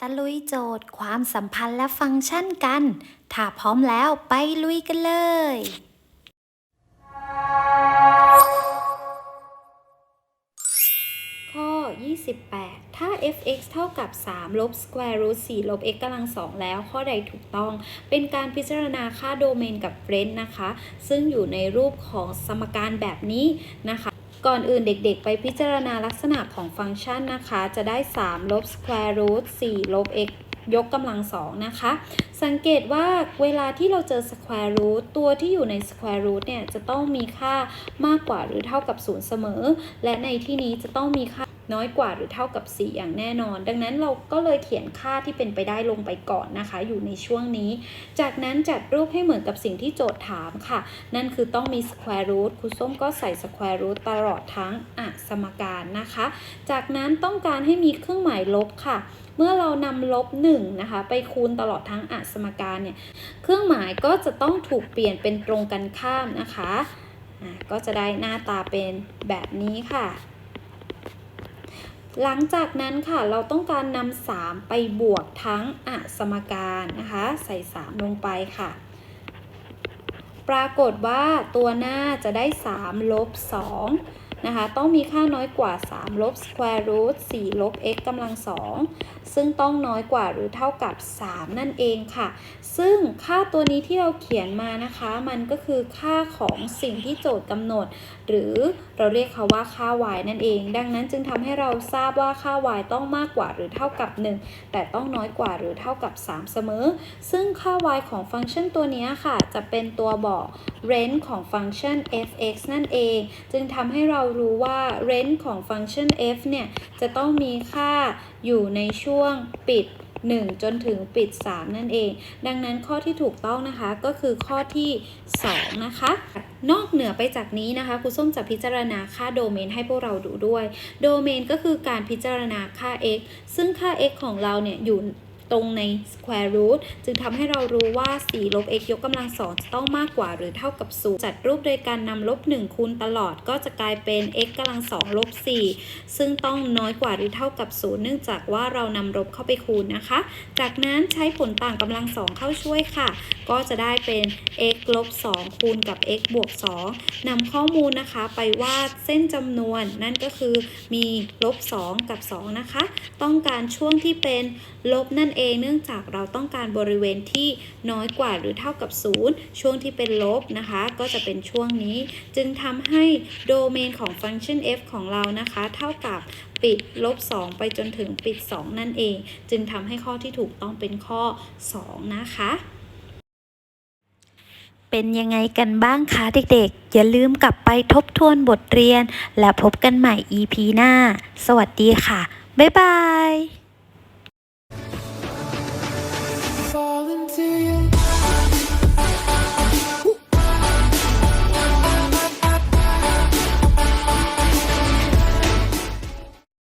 ตะลุยโจทย์ความสัมพันธ์และฟังก์ชันกัน ถ้าพร้อมแล้วไปลุยกันเลย ข้อ 28 ถ้า f(x) เท่ากับ 3 ลบ square root 4 ลบ x กำลัง2แล้ว ข้อใดถูกต้อง เป็นการพิจารณาค่าโดเมนกับเฟรนจ์นะคะ ซึ่งอยู่ในรูปของสมการแบบนี้นะคะ ก่อนอื่นเด็กๆ ไปพิจารณาลักษณะของฟังก์ชันนะคะ จะได้ 3 ลบ square root 4 ลบ x ยกกำลังสองนะคะ สังเกตว่าเวลาที่เราเจอ square root ตัวที่อยู่ใน square root เนี่ย จะต้องมีค่ามากกว่าหรือเท่ากับ 0 เสมอ และในที่นี้จะต้องมีค่า น้อยกว่าหรือเท่ากับ 4 อย่างแน่นอน ดังนั้นเราก็เลยเขียนค่าที่เป็นไปได้ลงไปก่อนนะคะ อยู่ในช่วงนี้ จากนั้นจัดรูปให้เหมือนกับสิ่งที่โจทย์ถามค่ะ นั่นคือต้องมี square root ครูส้มก็ใส่ square root ตลอดทั้งอสมการนะคะ จากนั้นต้องการให้มีเครื่องหมายลบค่ะเมื่อเรานำลบ1นะคะไปคูณตลอดทั้งอสมการเนี่ย เครื่องหมายก็จะต้องถูกเปลี่ยนเป็นตรงกันข้ามนะคะะก็จะได้หน้าตาเป็นแบบนี้ค่ะ หลังจากนั้นค่ะเราต้องการนำ3ไปบวกทั้งอสมการนะคะ ใส่ 3 ลงไปค่ะ ปรากฏว่าตัวหน้าจะได้3ลบ2นะคะ ต้องมีค่าน้อยกว่า3ลบ square root 4ลบ x กำลัง2ซึ่งต้องน้อยกว่าหรือเท่ากับ 3 นั่นเองค่ะ ซึ่งค่าตัวนี้ที่เราเขียนมานะคะ มันก็คือค่าของสิ่งที่โจทย์กำหนด หรือเราเรียกเขาว่าค่า y นั่นเอง ดังนั้นจึงทำให้เราทราบว่าค่า y ต้องมากกว่าหรือเท่ากับ 1 แต่ต้องน้อยกว่าหรือเท่ากับ 3 เสมอ ซึ่งค่า y ของฟังก์ชันตัวนี้ค่ะ จะเป็นตัวบอก range ของฟังก์ชัน f(x) นั่นเอง จึงทำให้เรารู้ว่า range ของฟังก์ชัน f เนี่ยจะต้องมีค่าอยู่ในช่วงปิด 1 จนถึงปิด 3 นั่นเอง ดังนั้นข้อที่ถูกต้องนะคะก็คือข้อที่ 2 นะคะ นอกเหนือไปจากนี้นะคะครูส้มจะพิจารณาค่าโดเมนให้พวกเราดูด้วย โดเมนก็คือการพิจารณาค่า x ซึ่งค่า x ของเราเนี่ยอยู่ ตรงใน square root จึงทำให้เรารู้ว่า 4 ลบ x ยกกำลังสองจะต้องมากกว่าหรือเท่ากับ 0 จัดรูปโดยการนำลบ 1 คูณตลอดก็จะกลายเป็น x กำลังสองลบ 4 ซึ่งต้องน้อยกว่าหรือเท่ากับ 0 เนื่องจากว่าเรานำลบเข้าไปคูณนะคะ จากนั้นใช้ผลต่างกำลังสองเข้าช่วยค่ะ ก็จะได้เป็น x ลบ 2 คูณกับ x บวก 2นำข้อมูลนะคะไปวาดเส้นจำนวน นั่นก็คือมีลบ 2 กับ 2 นะคะ ต้องการช่วงที่เป็นลบนั่นเองเนื่องจากเราต้องการบริเวณที่น้อยกว่าหรือเท่ากับ 0 ช่วงที่เป็นลบนะคะ ก็จะเป็นช่วงนี้ จึงทำให้โดเมนของฟังก์ชัน f ของเรานะคะ เท่ากับปิดลบ 2 ไปจนถึงปิด 2 นั่นเอง จึงทำให้ข้อที่ถูกต้องเป็นข้อ 2 นะคะเป็นยังไงกันบ้างคะเด็กๆ อย่าลืมกลับไปทบทวนบทเรียน และพบกันใหม่ EP หน้า สวัสดีค่ะ บ๊ายบาย